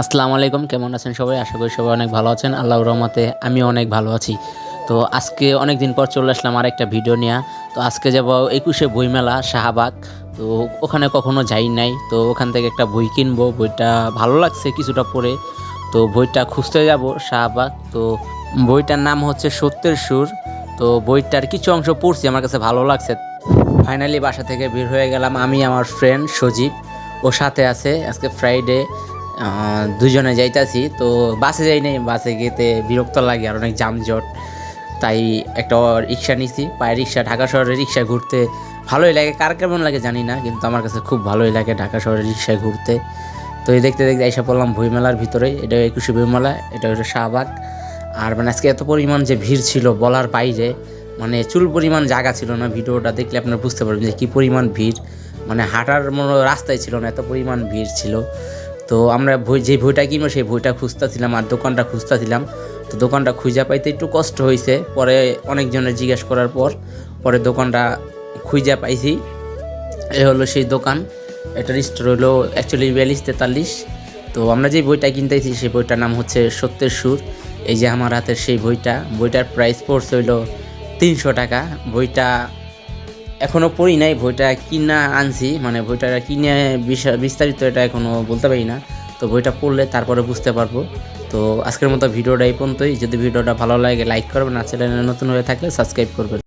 আসসালামু আলাইকুম, কেমন আছেন সবাই? আশা করি সবাই অনেক ভালো আছেন। আল্লাহর রহমতে আমি অনেক ভালো আছি। তো আজকে অনেক দিন পর চলে আসলাম আর একটা ভিডিও নিয়ে। তো আজকে যাব একুশে বইমেলা, শাহবাগ। তো ওখানে কখনো যাই নাই। তো ওখান থেকে একটা বই কিনবো। বইটা ভালো লাগছে কিছুটা পড়ে। তো বইটা খুঁজতে যাব, শাহবাগ। তো বইটার নাম হচ্ছে সত্যের সুর। তো বইটার কিছু অংশ পড়ছি, আমার কাছে ভালো লাগছে। ফাইনালি বাসা থেকে বের হয়ে গেলাম। আমি, আমার ফ্রেন্ড সজীব। ও সাথে আছে। আজকে ফ্রাইডে দুজনে যাইতাছি, তো বাসে যাই নাই, বাসে গেতে বিরক্ত লাগে আর অনেক যানজট। তাই একটা রিক্সা নিছি, পায়ে রিক্সা, ঢাকা শহরে রিক্সা ঘুরতে ভালোই লাগে। কার কেমন লাগে জানি না, কিন্তু আমার কাছে খুব ভালোই লাগে ঢাকা শহরে রিক্সায় ঘুরতে। তো এই দেখতে দেখতে এসে পড়লাম বইমেলার ভিতরে, এটা একুশে বইমেলা, এটা হচ্ছে শাহবাগ। আর মানে আজকে এত পরিমাণ যে ভিড় ছিল বলার বাইরে মানে চুল পরিমাণ জায়গা ছিল না ভিডিওটা, দেখলে আপনারা বুঝতে পারবেন যে কী পরিমাণ ভিড়। মানে হাঁটার মনে রাস্তায় ছিল না, এত পরিমাণ ভিড় ছিল। তো আমরা যে বইটা কিনবো সেই বইটা খুঁজতেছিলাম আর দোকানটা খুঁজতেছিলাম। তো দোকানটা খুঁজে পাইতে একটু কষ্ট হয়েছে পরে অনেকজনের জিজ্ঞেস করার পর, পরে দোকানটা খুঁজে পাইছি। এ হলো সেই দোকান। এটার স্টোর হলো অ্যাকচুয়ালি বিয়াল্লিশ তেতাল্লিশ। তো আমরা যে বইটা কিনতেছি সেই বইটার নাম হচ্ছে সত্যের সুর। এই যে আমার হাতের সেই বইটা বইটার প্রাইস পড়ছে হইল তিনশো টাকা। বইটা এখনও পড়ি নাই, বইটা কিনা আনছি মানে বইটা কিনে বিস্তারিত এটা এখনও বলতে পারি না। তো বইটা পড়লে তারপরে বুঝতে পারব। তো আজকের মতো ভিডিওটা এই পর্যন্তই। যদি ভিডিওটা ভালো লাগে লাইক করবেন। আর চ্যানেলে নতুন হয়ে থাকলে সাবস্ক্রাইব করবেন।